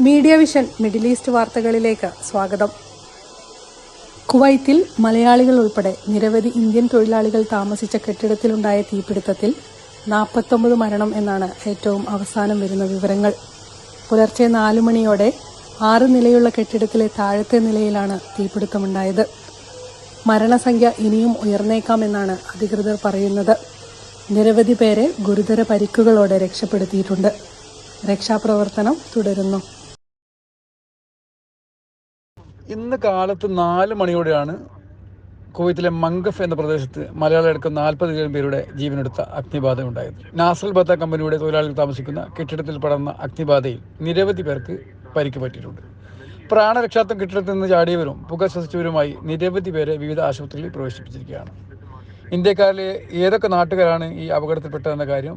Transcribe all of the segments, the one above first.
Media vision middle east വാർത്തകളിലേക്ക് സ്വാഗതം. കുവൈത്തിൽ മലയാളികൾ ഉൾപ്പെടെ നിരവധി ഇന്ത്യൻ തൊഴിലാളികൾ താമസിച്ച കെട്ടിടത്തിലുണ്ടായ തീപിടുത്തത്തിൽ നാൽപ്പത്തൊമ്പത് മരണം എന്നാണ് ഏറ്റവും അവസാനം വരുന്ന വിവരങ്ങൾ. പുലർച്ചെ നാലു മണിയോടെ ആറ് നിലയുള്ള കെട്ടിടത്തിലെ താഴത്തെ നിലയിലാണ് തീപിടുത്തമുണ്ടായത്. മരണസംഖ്യ ഇനിയും ഉയർന്നേക്കാമെന്നാണ് അധികൃതർ പറയുന്നത്. നിരവധി പേരെ ഗുരുതര പരിക്കുകളോടെ രക്ഷപ്പെടുത്തിയിട്ടുണ്ട്. രക്ഷാപ്രവർത്തനം തുടരുന്നു. ഇന്ന് കാലത്ത് നാല് മണിയോടെയാണ് കുവൈത്തിലെ മംഗഫ് എന്ന പ്രദേശത്ത് മലയാളികൾക്ക് നാൽപ്പതിലധികം പേരുടെ ജീവനെടുത്ത അഗ്നിബാധ ഉണ്ടായത്. നാസൽ ബത്ത കമ്പനിയുടെ തൊഴിലാളികൾ താമസിക്കുന്ന കെട്ടിടത്തിൽ പടർന്ന അഗ്നിബാധയിൽ നിരവധി പേർക്ക് പരിക്ക് പറ്റിയിട്ടുണ്ട്. പ്രാണരക്ഷാർത്ഥം കെട്ടിടത്തിൽ നിന്ന് ചാടിയവരും പുക ശ്വസിച്ചവരുമായി നിരവധി പേരെ വിവിധ ആശുപത്രികളിൽ പ്രവേശിപ്പിച്ചിരിക്കുകയാണ്. ഇന്ത്യക്കാരിലെ ഏതൊക്കെ നാട്ടുകാരാണ് ഈ അപകടത്തിൽപ്പെട്ടതെന്ന കാര്യം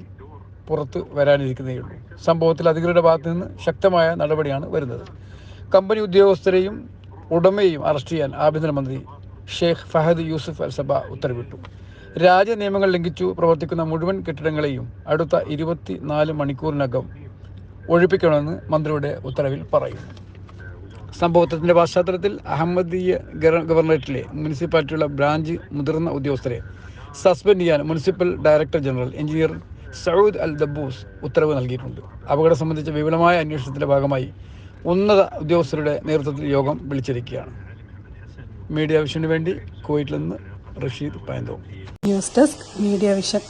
പുറത്ത് വരാനിരിക്കുന്നേയുള്ളൂ. സംഭവത്തിൽ അധികൃതരുടെ ഭാഗത്തു നിന്ന് ശക്തമായ നടപടിയാണ് വരുന്നത്. കമ്പനി ഉദ്യോഗസ്ഥരെയും ഉടമയെയും അറസ്റ്റ് ചെയ്യാൻ ആഭ്യന്തരമന്ത്രി ഷെയ്ഖ് ഫഹദ് യൂസുഫ് അൽ സബ ഉത്തരവിട്ടു. രാജ്യ നിയമങ്ങൾ ലംഘിച്ചു പ്രവർത്തിക്കുന്ന മുഴുവൻ കെട്ടിടങ്ങളെയും അടുത്ത ഇരുപത്തി നാല് മണിക്കൂറിനകം ഒഴിപ്പിക്കണമെന്ന് മന്ത്രിയുടെ ഉത്തരവിൽ പറയുന്നു. സംഭവത്തിന്റെ പശ്ചാത്തലത്തിൽ അഹമ്മദീയ ഗവ- ഗവർണറേറ്റിലെ മുനിസിപ്പാലിറ്റിയുള്ള ബ്രാഞ്ച് മുതിർന്ന ഉദ്യോഗസ്ഥരെ സസ്പെൻഡ് ചെയ്യാൻ municipal director general engineer Saud Al Dabbous ഉത്തരവ് നൽകിയിട്ടുണ്ട്. അപകടം സംബന്ധിച്ച വിപുലമായ അന്വേഷണത്തിന്റെ ഭാഗമായി ഉന്നത ഉദ്യോഗസ്ഥരുടെ നേതൃത്വത്തിൽ യോഗം വിളിച്ചിരിക്കുകയാണ്. മീഡിയ വിഷന് വേണ്ടി കുവൈറ്റിൽ നിന്ന് Rasheed Payantho news desk media vision